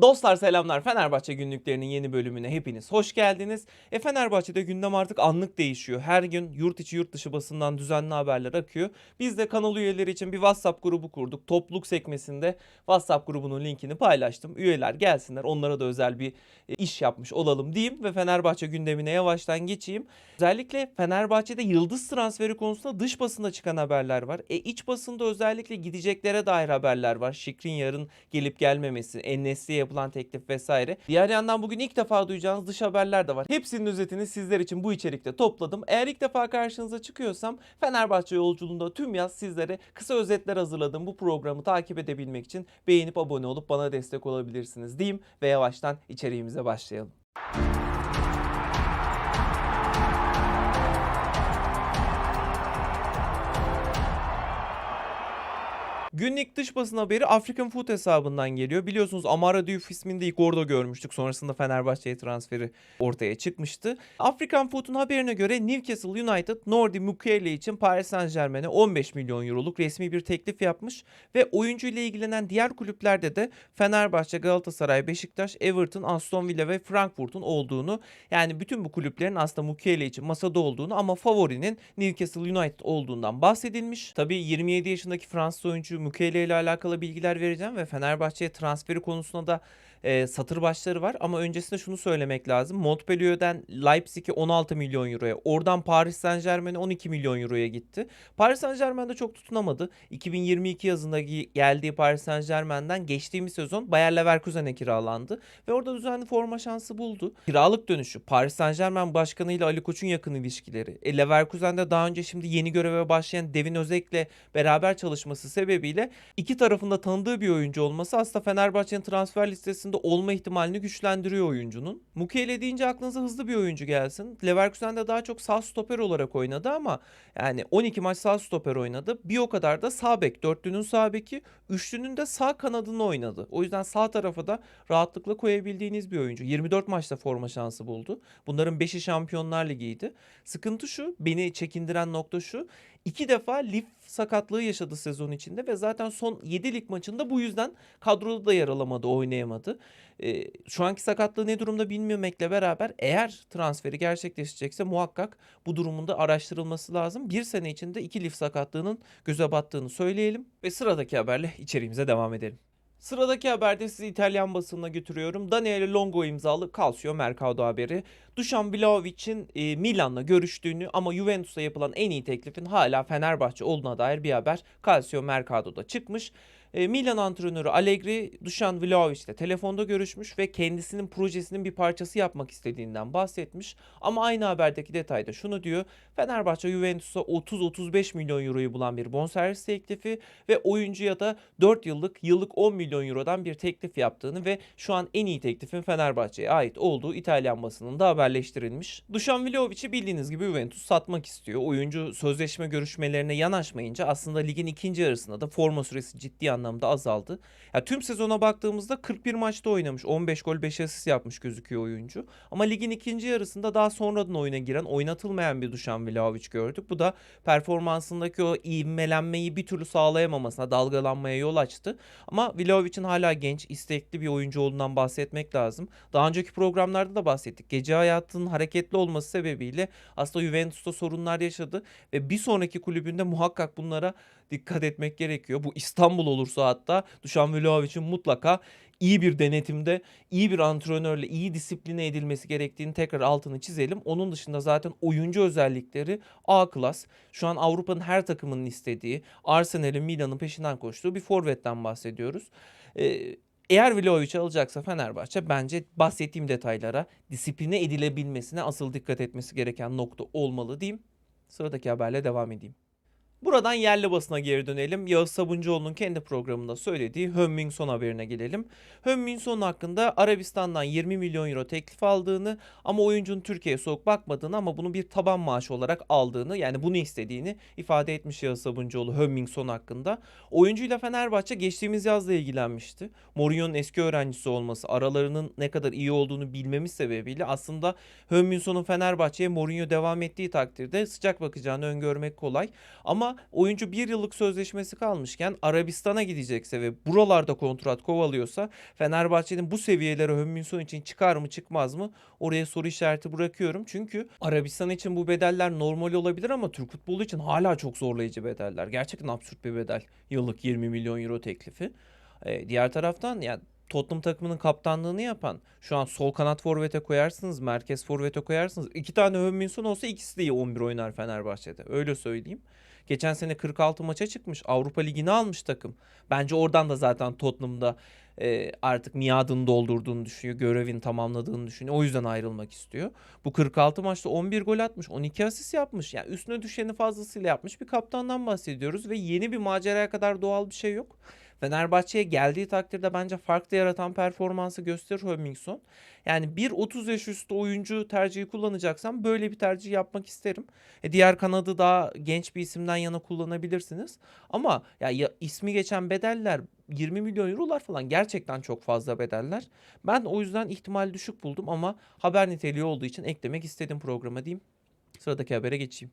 Dostlar selamlar. Fenerbahçe günlüklerinin yeni bölümüne hepiniz hoş geldiniz. E Fenerbahçe'de gündem artık anlık değişiyor. Her gün yurt içi yurt dışı basından düzenli haberler akıyor. Biz de kanal üyeleri için bir WhatsApp grubu kurduk. Topluluk sekmesinde WhatsApp grubunun linkini paylaştım. Üyeler gelsinler. Onlara da özel bir e, iş yapmış olalım diyeyim ve Fenerbahçe gündemine yavaştan geçeyim. Özellikle Fenerbahçe'de yıldız transferi konusunda dış basında çıkan haberler var. E iç basında özellikle gideceklere dair haberler var. Şikrin yarın gelip gelmemesi, Enes'e yapılan teklif vesaire. Diğer yandan bugün ilk defa duyacağınız dış haberler de var. Hepsinin özetini sizler için bu içerikte topladım. Eğer ilk defa karşınıza çıkıyorsam Fenerbahçe yolculuğunda tüm yaz sizlere kısa özetler hazırladım. Bu programı takip edebilmek için beğenip abone olup bana destek olabilirsiniz diyeyim ve yavaştan içeriğimize başlayalım. Günlük dış basın haberi African Food hesabından geliyor. Biliyorsunuz Amara Diouf ismini de ilk orada görmüştük. Sonrasında Fenerbahçe'ye transferi ortaya çıkmıştı. African Food'un haberine göre Newcastle United Nordi Mukiele için Paris Saint Germain'e 15 milyon euroluk resmi bir teklif yapmış. Ve oyuncu ile ilgilenen diğer kulüplerde de Fenerbahçe, Galatasaray, Beşiktaş, Everton, Aston Villa ve Frankfurt'un olduğunu yani bütün bu kulüplerin aslında Mukiele için masada olduğunu ama favorinin Newcastle United olduğundan bahsedilmiş. Tabii 27 yaşındaki Fransız oyuncu Mukiele ile alakalı bilgiler vereceğim ve Fenerbahçe'ye transferi konusunda da e, satır başları var ama öncesinde şunu söylemek lazım. Montpellier'den Leipzig'e 16 milyon euroya, oradan Paris Saint Germain'e 12 milyon euroya gitti. Paris Saint Germain'de çok tutunamadı. 2022 yazında geldiği Paris Saint Germain'den geçtiğimiz sezon Bayer Leverkusen'e kiralandı ve orada düzenli forma şansı buldu. Kiralık dönüşü, Paris Saint Germain başkanı ile Ali Koç'un yakın ilişkileri, e, Leverkusen'de daha önce şimdi yeni göreve başlayan Devin Özek'le beraber çalışması sebebiyle iki tarafında tanıdığı bir oyuncu olması aslında Fenerbahçe'nin transfer listesinde olma ihtimalini güçlendiriyor oyuncunun. Mukiele deyince aklınıza hızlı bir oyuncu gelsin. Leverkusen'de daha çok sağ stoper olarak oynadı ama yani 12 maç sağ stoper oynadı. Bir o kadar da sağ bek. Dörtlünün sağ beki, üçlünün de sağ kanadını oynadı. O yüzden sağ tarafa da rahatlıkla koyabildiğiniz bir oyuncu. 24 maçta forma şansı buldu. Bunların 5'i Şampiyonlar Ligi'ydi. Sıkıntı şu, beni çekindiren nokta şu. İki defa lif sakatlığı yaşadı sezon içinde ve zaten son 7 lig maçında bu yüzden kadroda da yer alamadı, oynayamadı. Ee, şu anki sakatlığı ne durumda bilmemekle beraber eğer transferi gerçekleşecekse muhakkak bu durumunda araştırılması lazım. Bir sene içinde iki lif sakatlığının göze battığını söyleyelim ve sıradaki haberle içeriğimize devam edelim. Sıradaki haberde sizi İtalyan basınına götürüyorum. Daniele Longo imzalı Calcio Mercado haberi. Dušan Vlahovic'in e, Milan'la görüştüğünü ama Juventus'a yapılan en iyi teklifin hala Fenerbahçe olduğuna dair bir haber Calcio Mercado'da çıkmış. E, Milan antrenörü Allegri Dušan Vlahovic ile telefonda görüşmüş ve kendisinin projesinin bir parçası yapmak istediğinden bahsetmiş. Ama aynı haberdeki detayda şunu diyor. Fenerbahçe Juventus'a 30-35 milyon euroyu bulan bir bonservis teklifi ve oyuncuya da 4 yıllık yıllık 10 milyon eurodan bir teklif yaptığını ve şu an en iyi teklifin Fenerbahçe'ye ait olduğu İtalyan basınında haberleştirilmiş. Dušan Vlahovic'i bildiğiniz gibi Juventus satmak istiyor. Oyuncu sözleşme görüşmelerine yanaşmayınca aslında ligin ikinci yarısında da forma süresi ciddi anlamda azaldı. Ya tüm sezona baktığımızda 41 maçta oynamış. 15 gol 5 asist yapmış gözüküyor oyuncu. Ama ligin ikinci yarısında daha sonradan oyuna giren, oynatılmayan bir Dušan Vlahovic gördük. Bu da performansındaki o ivmelenmeyi bir türlü sağlayamamasına, dalgalanmaya yol açtı. Ama Vlahovic'in hala genç, istekli bir oyuncu olduğundan bahsetmek lazım. Daha önceki programlarda da bahsettik. Gece hayatının hareketli olması sebebiyle aslında Juventus'ta sorunlar yaşadı ve bir sonraki kulübünde muhakkak bunlara dikkat etmek gerekiyor. Bu İstanbul olursa hatta Dušan Vlahovic'in mutlaka iyi bir denetimde, iyi bir antrenörle iyi disipline edilmesi gerektiğini tekrar altını çizelim. Onun dışında zaten oyuncu özellikleri A klas. Şu an Avrupa'nın her takımının istediği, Arsenal'in, Milan'ın peşinden koştuğu bir forvetten bahsediyoruz. Ee, eğer Vlahovic alacaksa Fenerbahçe bence bahsettiğim detaylara disipline edilebilmesine asıl dikkat etmesi gereken nokta olmalı diyeyim. Sıradaki haberle devam edeyim. Buradan yerli basına geri dönelim. Yağız Sabuncuoğlu'nun kendi programında söylediği Hönmin Son haberine gelelim. Hönmin Son hakkında Arabistan'dan 20 milyon euro teklif aldığını ama oyuncunun Türkiye'ye soğuk bakmadığını ama bunu bir taban maaşı olarak aldığını yani bunu istediğini ifade etmiş Yağız Sabuncuoğlu Hönmin Son hakkında. Oyuncuyla Fenerbahçe geçtiğimiz yazda ilgilenmişti. Mourinho'nun eski öğrencisi olması, aralarının ne kadar iyi olduğunu bilmemiz sebebiyle aslında Hönmin Son'un Fenerbahçe'ye Mourinho devam ettiği takdirde sıcak bakacağını öngörmek kolay. Ama Oyuncu bir yıllık sözleşmesi kalmışken Arabistan'a gidecekse ve buralarda kontrat kovalıyorsa Fenerbahçe'nin bu seviyelere Hönminson için çıkar mı çıkmaz mı oraya soru işareti bırakıyorum. Çünkü Arabistan için bu bedeller normal olabilir ama Türk futbolu için hala çok zorlayıcı bedeller. Gerçekten absürt bir bedel. Yıllık 20 milyon euro teklifi. Ee, diğer taraftan yani Tottenham takımının kaptanlığını yapan şu an sol kanat forvete koyarsınız, merkez forvete koyarsınız. İki tane Hönminson olsa ikisi de iyi 11 oynar Fenerbahçe'de. Öyle söyleyeyim. Geçen sene 46 maça çıkmış. Avrupa Ligi'ni almış takım. Bence oradan da zaten Tottenham'da e, artık miadını doldurduğunu düşünüyor. Görevini tamamladığını düşünüyor. O yüzden ayrılmak istiyor. Bu 46 maçta 11 gol atmış. 12 asist yapmış. Yani üstüne düşeni fazlasıyla yapmış bir kaptandan bahsediyoruz. Ve yeni bir maceraya kadar doğal bir şey yok. Fenerbahçe'ye geldiği takdirde bence farklı yaratan performansı gösterir Hönminson. Yani bir 30 yaş üstü oyuncu tercihi kullanacaksam böyle bir tercih yapmak isterim. E diğer kanadı daha genç bir isimden yana kullanabilirsiniz. Ama ya, ya ismi geçen bedeller 20 milyon eurolar falan gerçekten çok fazla bedeller. Ben o yüzden ihtimal düşük buldum ama haber niteliği olduğu için eklemek istedim programa diyeyim. Sıradaki habere geçeyim.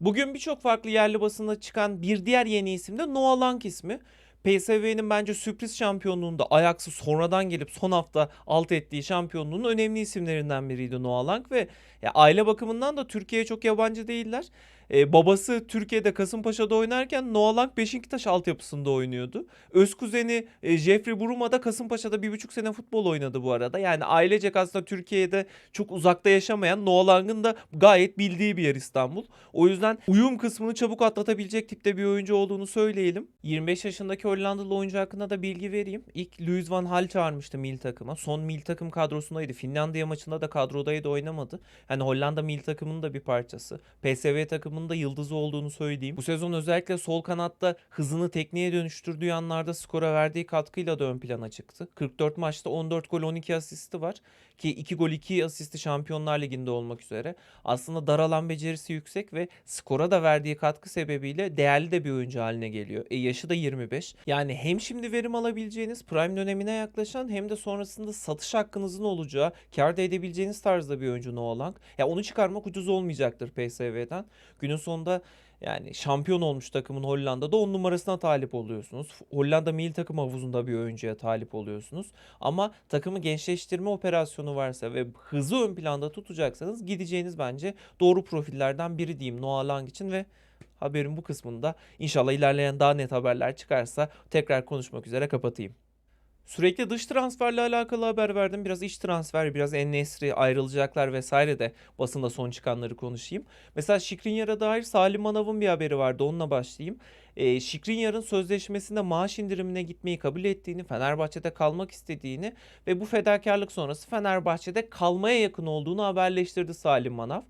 Bugün birçok farklı yerli basında çıkan bir diğer yeni isim de Noah Lang ismi. PSV'nin bence sürpriz şampiyonluğunda Ajax'ı sonradan gelip son hafta alt ettiği şampiyonluğun önemli isimlerinden biriydi Noah Lang ve ya aile bakımından da Türkiye'ye çok yabancı değiller. Ee, babası Türkiye'de Kasımpaşa'da oynarken Noah Lang Beşiktaş altyapısında oynuyordu. Öz kuzeni e, Jeffrey Buruma da Kasımpaşa'da bir buçuk sene futbol oynadı bu arada. Yani ailecek aslında Türkiye'de çok uzakta yaşamayan Noah Lang'ın da gayet bildiği bir yer İstanbul. O yüzden uyum kısmını çabuk atlatabilecek tipte bir oyuncu olduğunu söyleyelim. 25 yaşındaki Hollandalı oyuncu hakkında da bilgi vereyim. İlk Louis van Gaal çağırmıştı mil takıma. Son mil takım kadrosundaydı. Finlandiya maçında da kadrodaydı oynamadı. Yani Hollanda mil takımının da bir parçası. PSV takımının da yıldızı olduğunu söyleyeyim. Bu sezon özellikle sol kanatta hızını tekniğe dönüştürdüğü anlarda skora verdiği katkıyla da ön plana çıktı. 44 maçta 14 gol 12 asisti var. Ki 2 gol 2 asisti Şampiyonlar Ligi'nde olmak üzere. Aslında dar alan becerisi yüksek ve skora da verdiği katkı sebebiyle değerli de bir oyuncu haline geliyor. E yaşı da 25. Yani hem şimdi verim alabileceğiniz prime dönemine yaklaşan hem de sonrasında satış hakkınızın olacağı, kar da edebileceğiniz tarzda bir oyuncu Noah Lang. Ya onu çıkarmak ucuz olmayacaktır PSV'den. Günün sonunda yani şampiyon olmuş takımın Hollanda'da 10 numarasına talip oluyorsunuz. Hollanda milli takım havuzunda bir oyuncuya talip oluyorsunuz. Ama takımı gençleştirme operasyonu varsa ve hızı ön planda tutacaksanız gideceğiniz bence doğru profillerden biri diyeyim Noah Lang için ve haberin bu kısmında inşallah ilerleyen daha net haberler çıkarsa tekrar konuşmak üzere kapatayım. Sürekli dış transferle alakalı haber verdim. Biraz iç transfer, biraz En-Nesyri ayrılacaklar vesaire de basında son çıkanları konuşayım. Mesela Şikrinyar'a dair Salim Manav'ın bir haberi vardı. Onunla başlayayım. E, Şikrinyar'ın sözleşmesinde maaş indirimine gitmeyi kabul ettiğini, Fenerbahçe'de kalmak istediğini ve bu fedakarlık sonrası Fenerbahçe'de kalmaya yakın olduğunu haberleştirdi Salim Manav.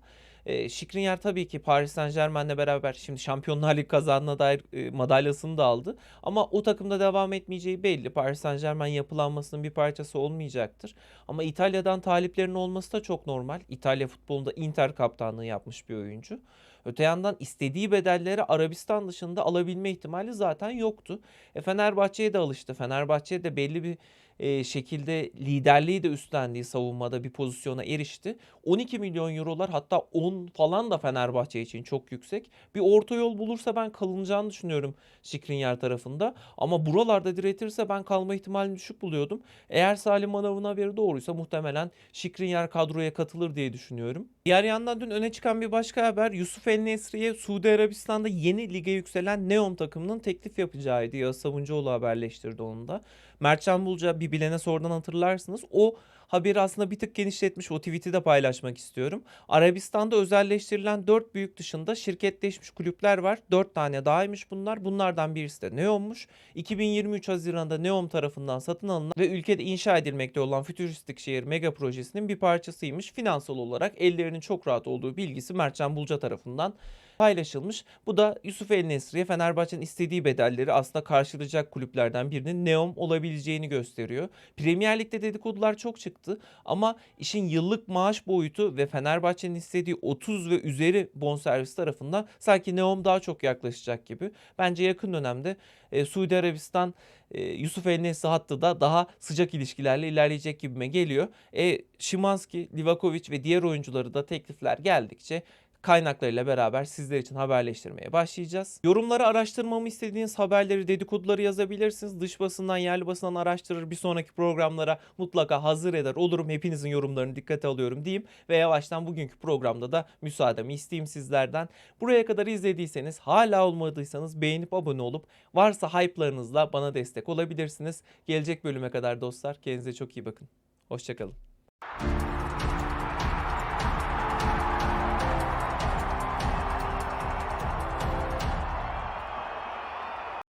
E, Şikrinyar tabii ki Paris Saint Germain'le beraber şimdi Şampiyonlar Ligi kazanına dair e, madalyasını da aldı. Ama o takımda devam etmeyeceği belli. Paris Saint Germain yapılanmasının bir parçası olmayacaktır. Ama İtalya'dan taliplerin olması da çok normal. İtalya futbolunda Inter kaptanlığı yapmış bir oyuncu. Öte yandan istediği bedelleri Arabistan dışında alabilme ihtimali zaten yoktu. E Fenerbahçe'ye de alıştı. Fenerbahçe de belli bir e, şekilde liderliği de üstlendiği savunmada bir pozisyona erişti. 12 milyon eurolar hatta 10 falan da Fenerbahçe için çok yüksek. Bir orta yol bulursa ben kalınacağını düşünüyorum Şikrinyar tarafında. Ama buralarda diretirse ben kalma ihtimalini düşük buluyordum. Eğer Salim Manav'ın haberi doğruysa muhtemelen Şikrinyar kadroya katılır diye düşünüyorum. Diğer yandan dün öne çıkan bir başka haber Yusuf El Nesri'ye Suudi Arabistan'da yeni lige yükselen Neom takımının teklif yapacağıydı. Yağız Sabuncuoğlu haberleştirdi onu da. Mertcan Bulca bir bilene sonradan hatırlarsınız. O haberi aslında bir tık genişletmiş. O tweet'i de paylaşmak istiyorum. Arabistan'da özelleştirilen 4 büyük dışında şirketleşmiş kulüpler var. 4 tane dahaymış bunlar. Bunlardan birisi de Neom'muş. 2023 Haziran'da Neom tarafından satın alınan ve ülkede inşa edilmekte olan fütüristik şehir mega projesinin bir parçasıymış. Finansal olarak ellerinin çok rahat olduğu bilgisi Mertcan Bulca tarafından paylaşılmış. Bu da Yusuf El Nesri'ye Fenerbahçe'nin istediği bedelleri aslında karşılayacak kulüplerden birinin Neom olabileceğini gösteriyor. Premier Lig'de dedikodular çok çıktı ama işin yıllık maaş boyutu ve Fenerbahçe'nin istediği 30 ve üzeri bonservis tarafından sanki Neom daha çok yaklaşacak gibi. Bence yakın dönemde e, Suudi Arabistan e, Yusuf El Nesri hattı da daha sıcak ilişkilerle ilerleyecek gibime geliyor. E, Şimanski, Livakovic ve diğer oyuncuları da teklifler geldikçe kaynaklarıyla beraber sizler için haberleştirmeye başlayacağız. Yorumlara araştırmamı istediğiniz haberleri, dedikoduları yazabilirsiniz. Dış basından, yerli basından araştırır. Bir sonraki programlara mutlaka hazır eder olurum. Hepinizin yorumlarını dikkate alıyorum diyeyim. Ve yavaştan bugünkü programda da müsaademi isteyeyim sizlerden. Buraya kadar izlediyseniz, hala olmadıysanız beğenip abone olup varsa hype'larınızla bana destek olabilirsiniz. Gelecek bölüme kadar dostlar kendinize çok iyi bakın. Hoşçakalın.